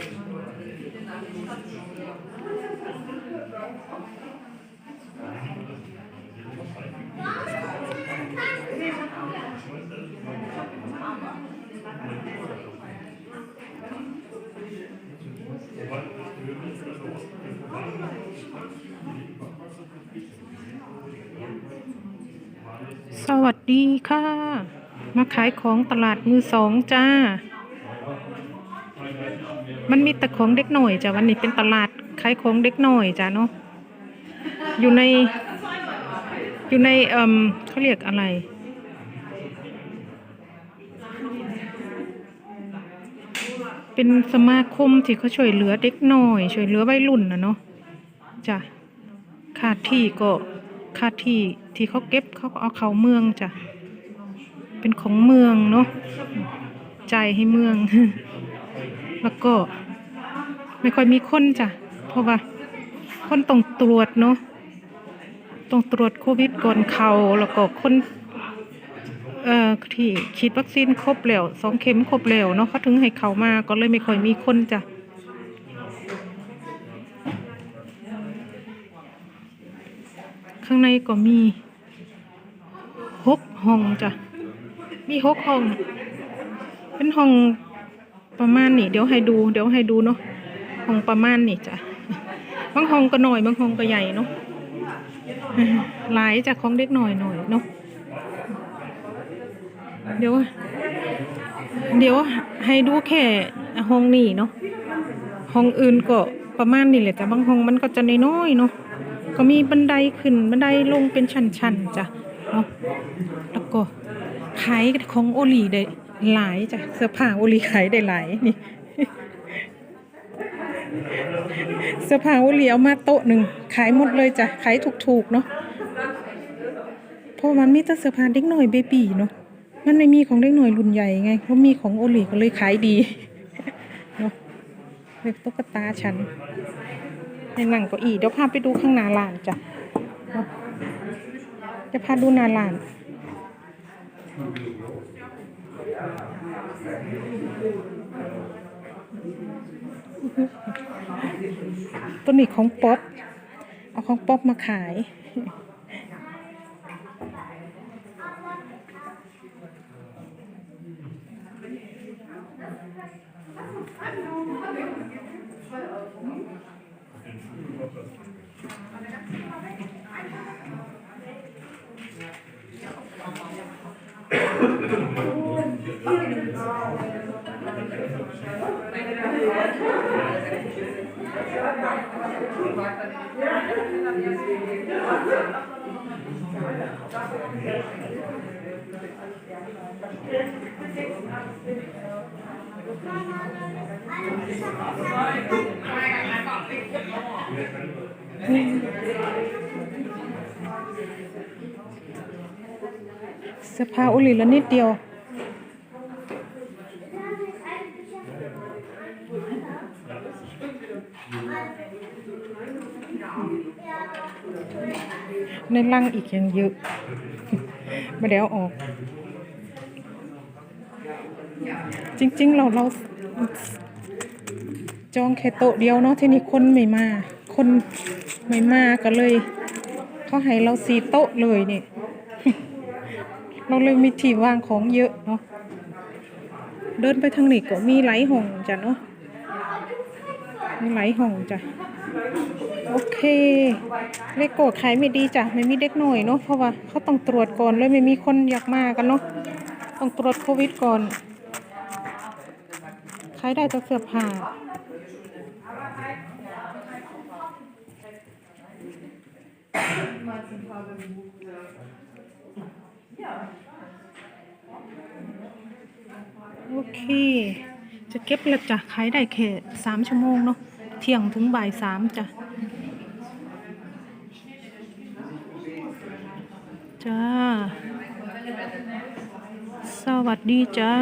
สวัสดีค่ะ มาขายของตลาดมือสองจ้า มันมีแต่ของเด็กหน่อยจ้ะวันนี้เป็นตลาดขายของเด็กหน่อยจ้ะเนาะอยู่ในอยู่ในเอ่มเขาเรียกอะไร เป็นสมาคมที่เขาช่วยเหลือเด็กหน่อย ช่วยเหลือวัยรุ่นนะเนาะจ้ะค่าที่ก็ค่าที่ที่เขาเก็บเขาก็เอาเขาเมืองจ้ะเป็นของเมืองเนาะใจให้เมือง แล้วก็ ไม่ค่อยมีคนจ้ะ เพราะว่า คนต้องตรวจเนาะต้องตรวจโควิดก่อนเขาแล้วก็คนเอ่อที่ฉีดวัคซีนครบแล้วสองเข็มครบแล้วเนาะเขาถึงให้เขามาก็เลยไม่ค่อยมีคนจ้ะข้างในก็มีหกห้องจ้ะมีหกห้อง เป็นห้อง ประมาณนี้เดี๋ยวให้ดู เดี๋ยวให้ดูเนาะห้องประมาณนี้จ้ะบางห้องก็หน่อยบางห้องก็ใหญ่เนาะหลายจากของเด็กหน่อยหน่อยเนาะเดี๋ยว เดี๋ยวให้ดูแค่ห้องนี้เนาะห้องอื่นก็ประมาณนี้แหละจ้ะบางห้องมันก็จะน้อยๆเนาะก็มีบันไดขึ้นบันไดลงเป็นชั้นๆจ้ะเนาะแล้วก็ขายของโอลีได้ หลายจ้ะเสื้อผ้าโอลีขายได้หลายนี่เสื้อผ้าโอลีเอามาโต๊ะหนึ่งขายหมดเลยจ้ะขายถูกๆเนาะเพราะมันมีแต่เสื้อผ้าเด็กหน่อยเบบีเนาะมันไม่มีของเด็กหน่อยรุ่นใหญ่ไงเพราะมีของโอลีก็เลยขายดีเนาะเป็นตุ๊กตาฉันในหนังก็อีเดี๋ยวพาไปดูข้างหน้าร้านจ้ะเนาจะพาดูหน้าร้าน ตัวนี้ของป๊อปเอาของป๊อปมาขาย เสื้อผ้าอุลิละนิดเดียว ในลังอีกยังเยอะ ไม่ได้เอาออก จริง ๆ เราเราจองแค่โต๊ะเดียวเนาะที่นี่คนไม่มา คนไม่มาก็เลย เขาให้เราสีโต๊ะเลยเนี่ยเราเลยมีที่วางของเยอะเนาะเดินไปทางนี้ก็มีไหลายห้องจ้ะเนาะ มีไหลายห้องจ้ะ โอเค เลโก้ขายไม่ดีจ้ะ ไม่มีเด็กหน่อยเนาะ เพราะว่าเขาต้องตรวจก่อนเลยไม่มีคนอยากมากันเนาะ ต้องตรวจโควิดก่อน ขายได้แต่เสื้อผ้าโอเค จะเก็บแล้วจ้ะขายได้แค่สามชั่วโมงเนาะเที่ยงถึงบ่ายสามจ้ะจ้า สวัสดีจ้า